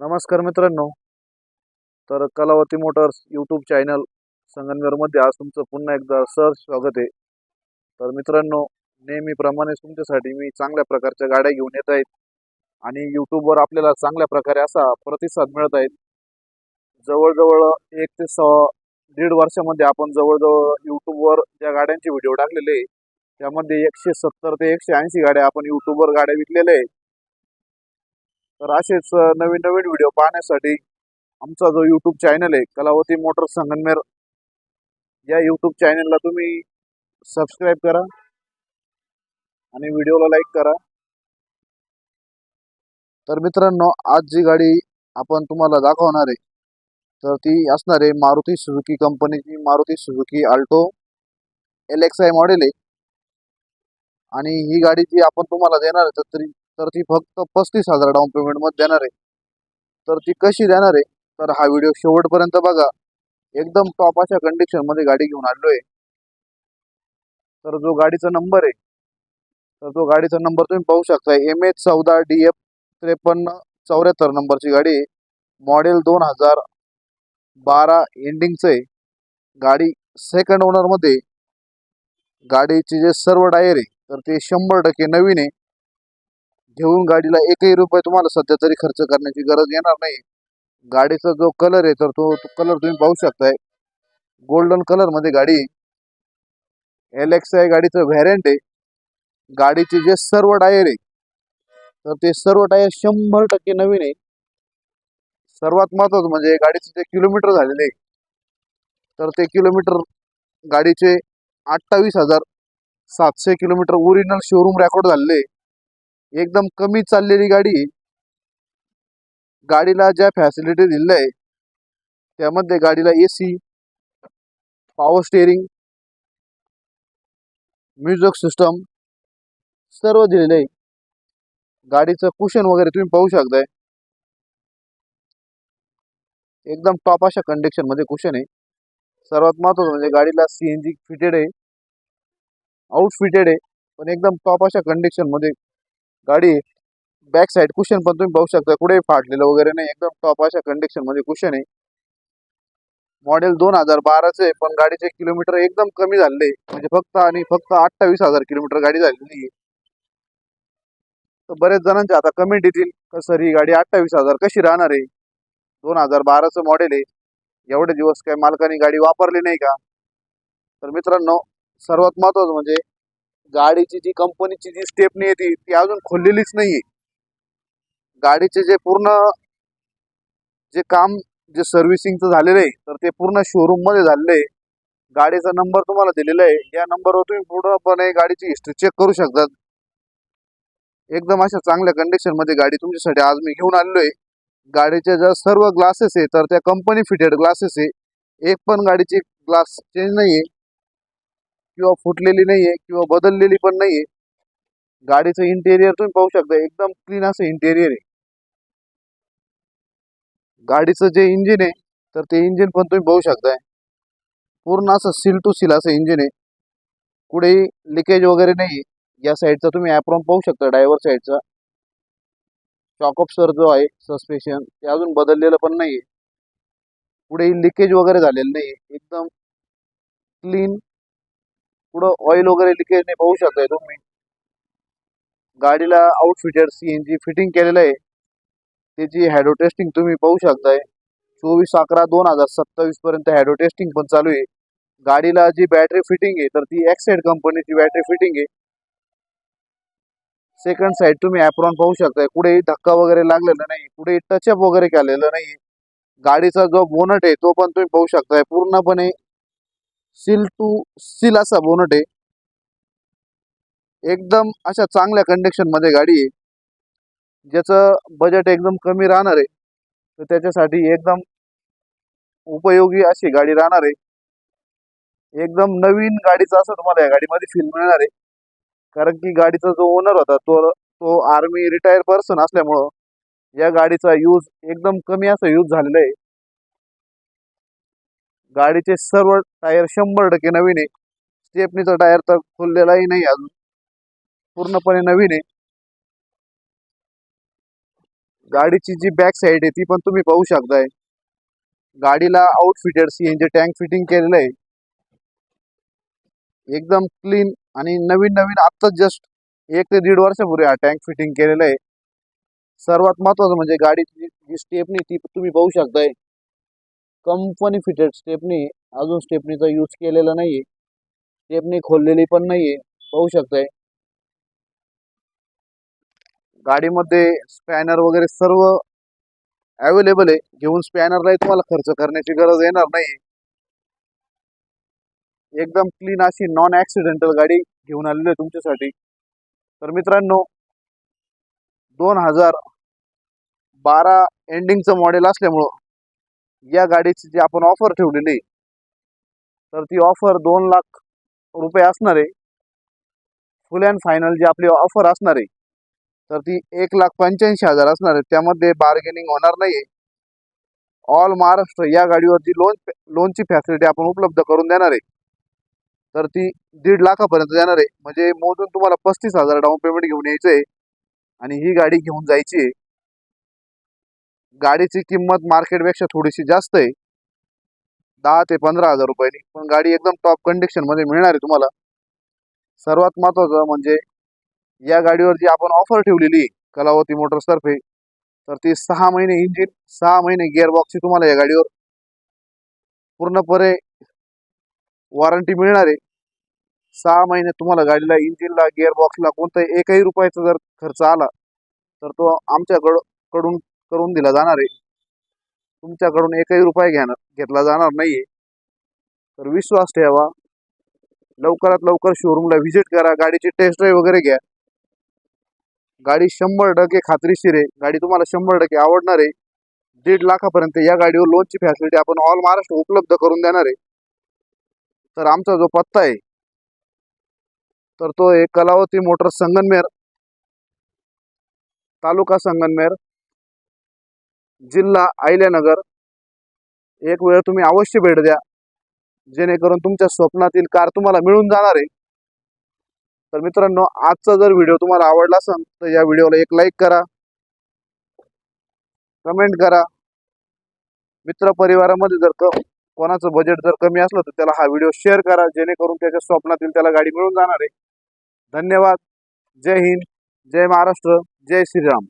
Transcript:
नमस्कार मित्रांनो. तर कलावती मोटर्स यूट्यूब चॅनल संगमनेरमध्ये आज तुमचं पुन्हा एकदा सर स्वागत आहे. तर मित्रांनो नेहमीप्रमाणे तुमच्यासाठी मी चांगल्या प्रकारच्या गाड्या घेऊन येत आहेत आणि यूट्यूबवर आपल्याला चांगल्या प्रकारे असा प्रतिसाद मिळत आहेत जवळजवळ एक ते सहा दीड वर्षामध्ये आपण जवळजवळ यूट्यूबवर ज्या गाड्यांचे व्हिडिओ टाकलेले आहे, त्यामध्ये एकशे सत्तर ते एकशे ऐंशी गाड्या आपण यूट्यूबवर गाड्या विकलेल्या आहेत. तर असेच नवीन नवीन व्हिडिओ पाहण्यासाठी आमचा जो यूट्यूब चॅनल आहे कलावती मोटर संगनमेर या यूट्यूब चॅनलला तुम्ही सबस्क्राईब करा आणि व्हिडिओला लाईक करा. तर मित्रांनो आज जी गाडी आपण तुम्हाला दाखवणार आहे तर ती असणार आहे मारुती सुझुकी कंपनीची Maruti Suzuki Alto L X I model आहे. आणि ही गाडी जी आपण तुम्हाला देणार आहे तर तर ती फक्त पस्तीस हजार डाऊन पेमेंटमध्ये देणार आहे. तर ती कशी देणार आहे? तर हा व्हिडिओ शेवटपर्यंत बघा. एकदम टॉप अशा कंडिशनमध्ये गाडी घेऊन आलो आहे तर जो गाडीचा नंबर आहे तर तो गाडीचा नंबर तुम्ही पाहू शकता. एम एच चौदा डी एफ त्रेपन्न चौऱ्याहत्तर नंबरची गाडी आहे. मॉडेल दोन हजार बारा एंडिंगचं आहे. गाडी सेकंड ओनरमध्ये गाडीचे जे सर्व डायर आहे तर ते शंभर टक्के नवीन आहे. घेऊन गाडीला एकही रुपये तुम्हाला सध्या तरी खर्च करण्याची गरज येणार नाही. गाडीचा जो कलर आहे तर तो कलर तुम्ही पाहू शकताय. गोल्डन कलरमध्ये गाडी एल एक्स आय गाडीचं व्हॅरियंट आहे. गाडीचे जे सर्व टायर आहे तर ते सर्व टायर शंभर टक्के नवीन आहे. सर्वात महत्वाचं म्हणजे गाडीचे जे किलोमीटर झालेले तर ते किलोमीटर गाडीचे अठ्ठावीस हजार सातशे किलोमीटर ओरिजिनल शोरूम रेकॉर्ड झालेले आहे. एकदम कमी चाललेली गाडी गाडीला ज्या फॅसिलिटी दिलेल्या आहे त्यामध्ये गाडीला A C power steering music system सर्व दिलेलं आहे. गाडीचं कुशन वगैरे तुम्ही पाहू शकताय. एकदम टॉप अशा कंडिशनमध्ये कुशन आहे. सर्वात महत्वाचं म्हणजे गाडीला सीएनजी फिटेड आहे. आउट फिटेड आहे. पण एकदम टॉप अशा कंडिशनमध्ये गाडी बॅक साईड कुशन पण तुम्ही पाहू शकता. कुठेही फाटलेलं वगैरे नाही. एकदम टॉप अशा कंडिशनमध्ये कुशन आहे. मॉडेल दोन हजार बाराचे आहे पण गाडीचे किलोमीटर एकदम कमी झाले म्हणजे फक्त आणि फक्त अठ्ठावीस हजार किलोमीटर गाडी झालेली आहे. तर बरेच जणांचे आता कमेंट येतील का सर ही गाडी अठ्ठावीस हजार कशी राहणार आहे? दोन हजार बाराचं मॉडेल आहे. एवढे दिवस काय मालकाने गाडी वापरली नाही का? तर मित्रांनो सर्वात महत्वाचं म्हणजे गाडीची जी कंपनीची जी स्टेपनी येते ती अजून खोललेलीच नाहीये. गाडीचे जे पूर्ण जे काम जे सर्व्हिसिंगचं झालेलं आहे तर ते पूर्ण शोरूममध्ये झालेलं आहे. गाडीचा नंबर तुम्हाला दिलेला आहे. या नंबरवर तुम्ही पूर्णपणे गाडीची हिस्ट्री चेक करू शकता. एकदम अशा चांगल्या कंडिशनमध्ये गाडी तुमच्यासाठी आज मी घेऊन आलेलो आहे. गाडीचे ज्या सर्व ग्लासेस आहे तर त्या कंपनी फिटेड ग्लासेस आहे. एक पण गाडीची ग्लास चेंज नाहीये. किंवा फुटलेली नाहीये किंवा बदललेली पण नाहीये. गाडीचं इंटेरियर तुम्ही पाहू शकता एकदम क्लीन असं इंटेरियर आहे. गाडीचं जे इंजिन आहे तर ते इंजिन पण तुम्ही पाहू शकताय. पूर्ण असं सील टू सील असं इंजिन आहे. कुठेही लिकेज वगैरे नाही या साईडचा तुम्ही ॲप्रॉन पाहू शकता ड्रायव्हर साईडचा सर जो आहे सस्पेशन ते अजून बदललेलं पण नाही आहे पुढेही लिकेज वगैरे झालेलं नाही एकदम क्लीन पुढं ऑइल वगैरे लिकेज नाही पाहू शकताय तुम्ही. गाडीला आउटफिटेड सीएनजी जी फिटिंग केलेलं आहे. त्याची हॅडो टेस्टिंग तुम्ही पाहू शकताय. चोवीस अकरा दोन हजार सत्तावीस पर्यंत हॅडो टेस्टिंग पण चालू आहे. गाडीला जी बॅटरी फिटिंग आहे तर ती एक्साइड कंपनीची बॅटरी फिटिंग आहे. सेकंड साईड तुम्ही ॲप्रॉन पाहू शकताय. कुठेही धक्का वगैरे लागलेला नाही कुठेही टचअप वगैरे केलेलं नाही. गाडीचा जो बोनट आहे तो पण तुम्ही पाहू शकताय. पूर्णपणे सील टू सील असा बोनट आहे. एकदम अशा चांगल्या कंडिशनमध्ये गाडी आहे. ज्याचं बजेट एकदम कमी राहणार आहे. तर त्याच्यासाठी एकदम उपयोगी अशी गाडी राहणार आहे. एकदम नवीन गाडीचं असं तुम्हाला या गाडीमध्ये फील मिळणार आहे. कारण की गाडीचा जो ओनर होता तो तो आर्मी रिटायर पर्सन असल्यामुळं या गाडीचा यूज एकदम कमी असा यूज झालेला आहे. गाडीचे सर्व टायर शंभर टक्के नवीन आहे. स्टेपनीचा टायर तर खोललेलाही नाही अजून. पूर्णपणे नवीन आहे. गाडीची जी बॅक साईड आहे ती पण तुम्ही पाहू शकताय. गाडीला आउटफिटेड सीएनजी टँक फिटिंग केलेलं आहे. एकदम क्लीन आणि नवीन नवीन आत्ताच जस्ट एक ते दीड वर्षापूर्वी हा टँक फिटिंग केलेला आहे. सर्वात महत्वाचं म्हणजे गाडीची जी स्टेपनी ती तुम्ही पाहू शकताय. कंपनी फिटेड स्टेपनी अजून स्टेपनीचा यूज केलेला नाहीये. स्टेपनी खोललेली पण नाहीये. पाहू शकताय. गाडीमध्ये स्पॅनर वगैरे सर्व अवेलेबल आहे. घेऊन स्पॅनरलाही तुम्हाला खर्च करण्याची गरज येणार नाही एकदम क्लीन अशी नॉन ऍक्सिडेंटल गाडी घेऊन आलेली आहे तुमच्यासाठी. तर मित्रांनो दोन हजार बारा एंडिंगचं मॉडेल असल्यामुळं या गाडीची जी आपण ऑफर ठेवलेली आहे, तर ती ऑफर दोन लाख रुपये असणार आहे. फुल अँड फायनल जी आपली ऑफर असणार आहे तर ती एक लाख पंच्याऐंशी हजार असणार आहे. त्यामध्ये बार्गेनिंग होणार नाही ऑल महाराष्ट्र या गाडीवरती लोन लोनची फॅसिलिटी आपण उपलब्ध करून देणार आहे. तर ती दीड लाखापर्यंत देणार आहे. म्हणजे मोजून तुम्हाला पस्तीस हजार डाऊन पेमेंट घेऊन यायचं आहे आणि ही गाडी घेऊन जायची आहे. गाडीची किंमत मार्केटपेक्षा थोडीशी जास्त आहे. दहा ते पंधरा हजार रुपयानी. पण गाडी एकदम टॉप कंडिशनमध्ये मिळणार आहे तुम्हाला. सर्वात महत्त्वाचं म्हणजे या गाडीवर जी आपण ऑफर ठेवलेली आहे कलावती मोटर्सतर्फे तर ती सहा महिने इंजिन सहा महिने गिअरबॉक्सची तुम्हाला या गाडीवर पूर्णपणे वॉरंटी मिळणार आहे. सहा महिने तुम्हाला गाडीला इंजिनला गिअरबॉक्सला कोणताही एकही रुपयाचा जर खर्च आला तर तो आमच्याकडं कडून करून दिला जाणार आहे. तुमच्याकडून एकही रुपये घेणार घेतला जाणार नाहीये. तर विश्वास ठेवा. लवकरात लवकर शोरूमला व्हिजिट करा. गाडीची टेस्ट ड्राईव्ह वगैरे घ्या. गाडी शंभर टक्के खात्रीशीर आहे. गाडी तुम्हाला शंभर टक्के आवडणार आहे. दीड लाखापर्यंत या गाडीवर लोनची फॅसिलिटी आपण ऑल महाराष्ट्र उपलब्ध करून देणार आहे. तर आमचा जो पत्ता आहे तर तो आहे कलावती मोटर संगनमेर तालुका संगनमेर. जिल्हा अहिल्यानगर. एक वेळ तुम्ही अवश्य भेट द्या. जेणेकरून तुमच्या स्वप्नातील कार तुम्हाला मिळून जाणार आहे. तर मित्रांनो आजचा जर व्हिडिओ तुम्हाला आवडला असेल तर या व्हिडिओला एक लाईक करा. कमेंट करा. मित्र परिवारामध्ये जर कोणाचं बजेट जर कमी असलं तर त्याला हा व्हिडिओ शेअर करा. जेणेकरून त्याच्या स्वप्नातील त्याला गाडी मिळून जाणार आहे. धन्यवाद. जय हिंद. जय महाराष्ट्र. जय श्रीराम.